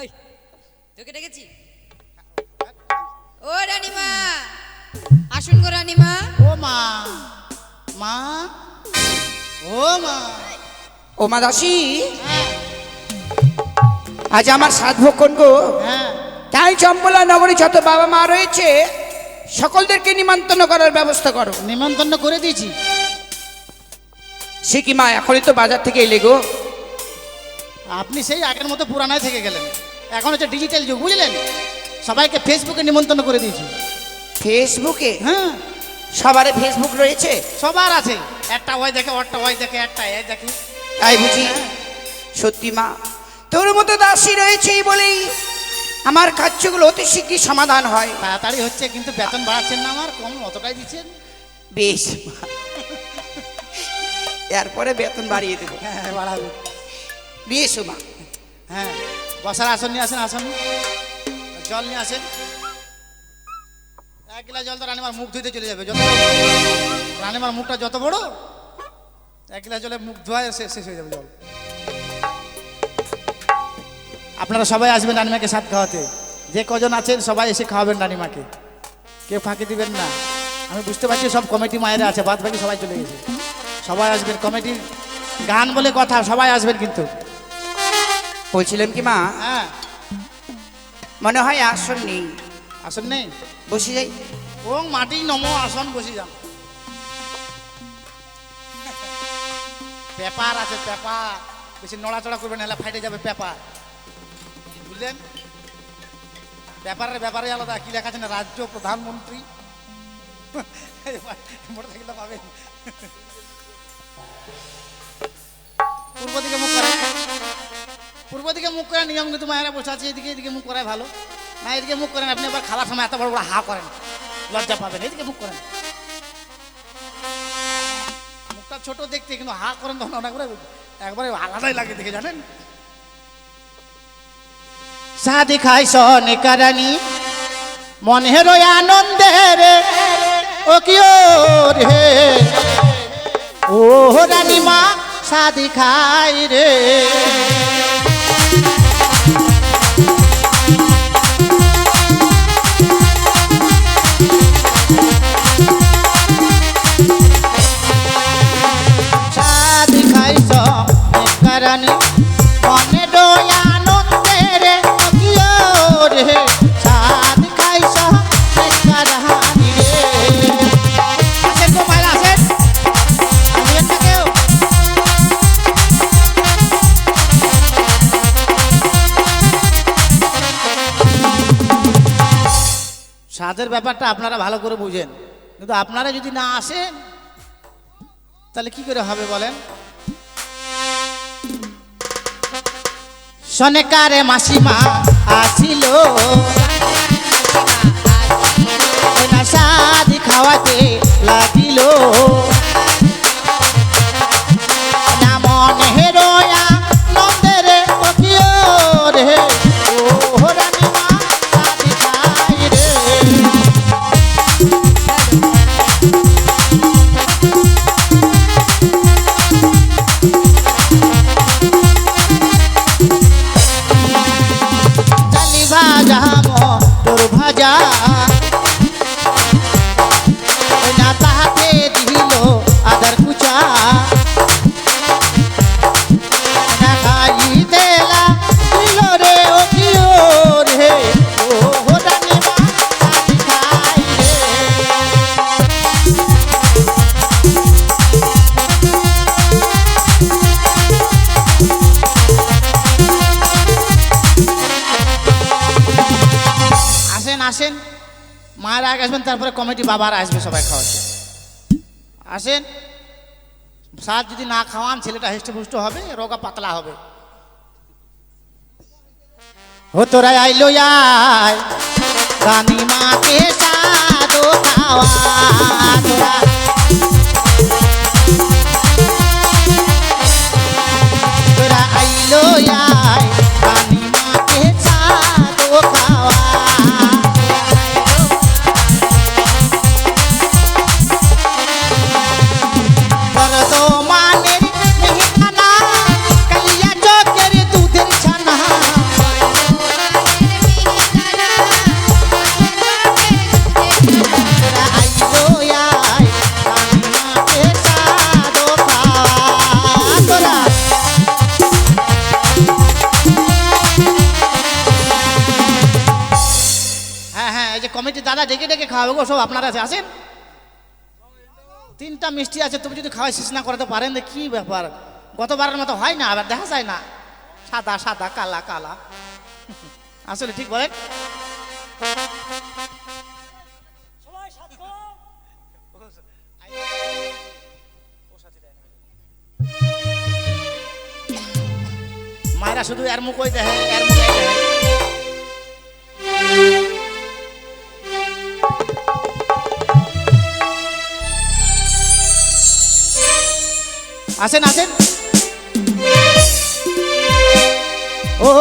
ওই তোকে ডেকেছি। ও রানীমা আসুন গো রানীমা। ও মা মা ও মা। ও মা দাসী আজ আমার সাত ভক্ষণ গো। হ্যাঁ। তাই চম্বলা নগরী যত বাবা মা রয়েছে সকলদেরকে নিমন্ত্রণ করার ব্যবস্থা করো। নিমন্ত্রণ করে দিয়েছি। সে কি মা এখনই তো বাজার থেকে এলে গো। আপনি সেই আগের মতো পুরানায় থেকে গেলেন। এখন হচ্ছে ডিজিটাল যুগ বুঝলেন? সবাইকে ফেসবুকে নিমন্ত্রণ করে দিয়েছি। ফেসবুকে হ্যাঁ। সবারে ফেসবুক রয়েছে? সবার আছে। একটা ওই দেখে ওরটা ওই দেখে একটা এ দেখে। তাই বুঝি? সত্যি মা। তোর মতো দাসী রয়েছে বলেই আমার কাজগুলো অতি শীঘ্রই সমাধান হয়। তাড়াতাড়ি হচ্ছে কিন্তু বেতন বাড়াচ্ছেন না আমার কম অতটাই দিচ্ছেন। বেশ। এরপরে বেতন বাড়িয়ে দেবো। হ্যাঁ বাড়াবে। বেশ ও মা। হ্যাঁ। বসার আসন নিয়ে আসেন আসন জল নিয়ে আসেন এক গ্লাস জল তো রানিমার মুখ ধুইতে চলে যাবে যত রানিমার মুখটা যত বড় এক গ্লাস জলে মুখ ধোয়া শেষ শেষ হয়ে যাবে জল আপনারা সবাই আসবেন রানিমাকে সাথ খাওয়াতে যে কজন আছেন সবাই এসে খাওয়াবেন রানিমাকে কেউ ফাঁকি দিবেন না আমি বুঝতে পারছি সব কমিটি মায়েরা আছে বাদ বাকি সবাই চলে গেছে সবাই আসবেন কমিটির গান বলে কথা, সবাই আসবেন কিন্তু। বলছিলাম কি মা? হ্যাঁ। মনে হয় আসন নেই। আসেন নেই? বসে যাই। ও মাটি নমো আসন বসে যান। পেপার আছে পেপার। বেশি নড়াচড়া করবেন না ফাইটে যাবে পেপার। বুঝলেন? ব্যাপারের ব্যাপারে আলাদা কি লেখা আছে না? রাজ্য প্রধানমন্ত্রী। মোটরসাইকেলটা পাবেন। পূর্ব দিকে মুখ পূর্ব দিকে মুখ করে নিয়ম কিন্তু মায়েরা বসে আছে, এদিকে এদিকে মুখ করাই ভালো। না এদিকে মুখ করেন, আপনি আবার খাওয়ার সময় এত বড় বড় হা করেন, লজ্জা পাবেন, এদিকে মুখ করেন। মুখটা ছোট দেখতে, কিন্তু হা করেন তখন অনেক করে একবারে আলাদাই লাগে দেখে, জানেন? সাদি খাই সনে কারানি মনের আনন্দে রে, ও কি রে ও রানী মা সাদি খাই রে। স্বাদের ব্যাপারটা আপনারা ভালো করে বুঝেন। কিন্তু আপনারা যদি না আসেন, তাহলে কি করে হবে বলেন? সনেকারে মাসিমা আসিল। সাদি খাওয়াতে লাগিল। তোর আসেন, মায়ের আগে আসবেন, তারপরে কমিটি বাবার আসবে সবাই খাওয়াতে আসেন সার যদি না খাওয়ান, ছেলেটা হেষ্টপুষ্ট হবে, রোগা পাতলা হবে। ও তোরা আইলো আয়, রানী মাকে সাদো খাওয়া খাওয়াবে গো সব আপনারা আছে আসেন। তিনটা মিষ্টি আছে, তুমি যদি খাওয়াই শেষ না করাতে পারেন কি ব্যাপার? গতবারের মতো হয় না, আবার দেখা যায় না। সাদা সাদা, কালা কালা। আসলে ঠিক বলেন। মায়েরা শুধু এর মুখই দেখে এর মুখে আসেন আসেন। ও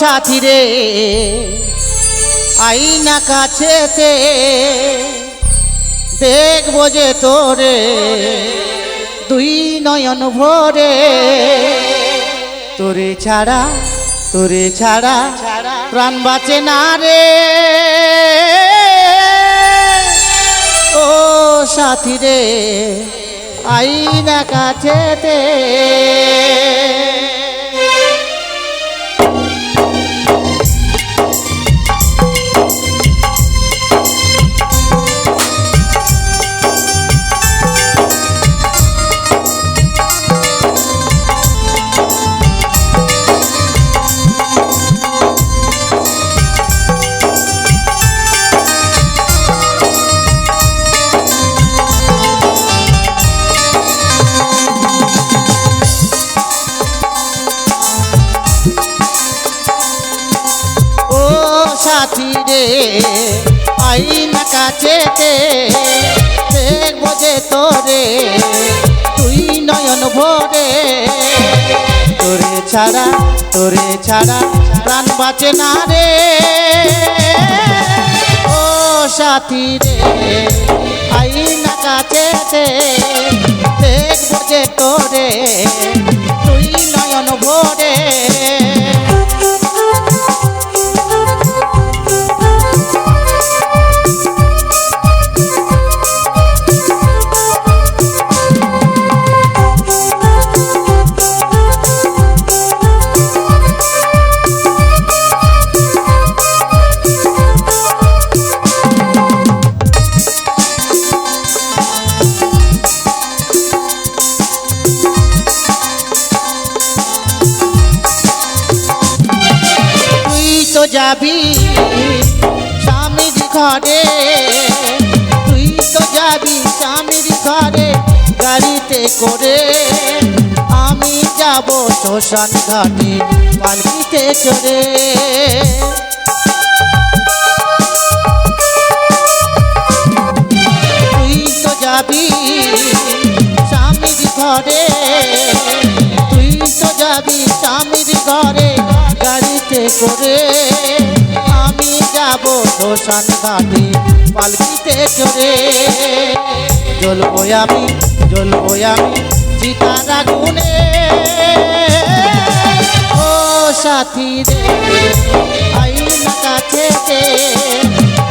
সাথী রে, আইনা কাছেতে দেখব যে তোরে। দুই নয়ন ভরে তোরে ছাড়া তোরে ছাড়া প্রাণ বাঁচে না রে। ও সাথী রে আইনা কাছেতে সাথী রে। আইনা কাছেতে দেখব যে তোরে। তুই নয়ন ভরে। তোরে ছাড়া তোরে ছাড়া প্রাণ বাঁচে না রে। ও সাথী রে, আইনা কাছেতে দেখব যে তোরে। তুই নয়ন ভরে। যাবি? স্বামীর ঘরে। তুই তো যাবি স্বামীর ঘরে, গাড়িতে করে। আমি যাব শ্মশান ঘাটে পালকিতে চড়ে। তুই তো যাবি স্বামীর ঘরে। তুই তো যাবি স্বামীর ঘরে, গাড়িতে করে। যাব শ্মশান ঘাটে, পালকিতে চড়ে। জ্বলবো আমি জ্বলবো আমি চিতার আগুনে। ও সাথী রে আইনা কাছে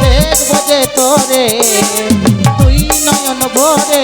দেখব যে তোরে, তুই নয়ন ভরে।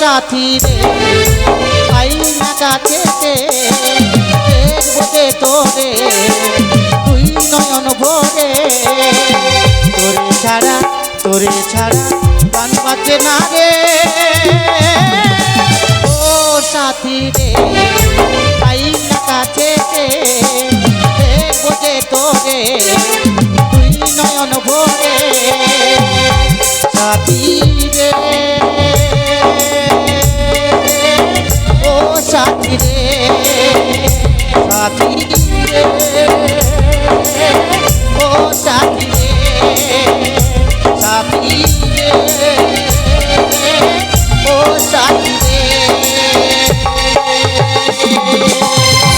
সাথী রে। আইনা কাছে দেখব যে তোরে। তুই নয়ন ভরে, তোরে ছাড়া তোরে ছাড়া প্রাণ বাঁচে না রে। ও সাথী রে পাই না কাছে রে দেখব যে তোরে। তুই নয়ন ভরে, সাথী রে।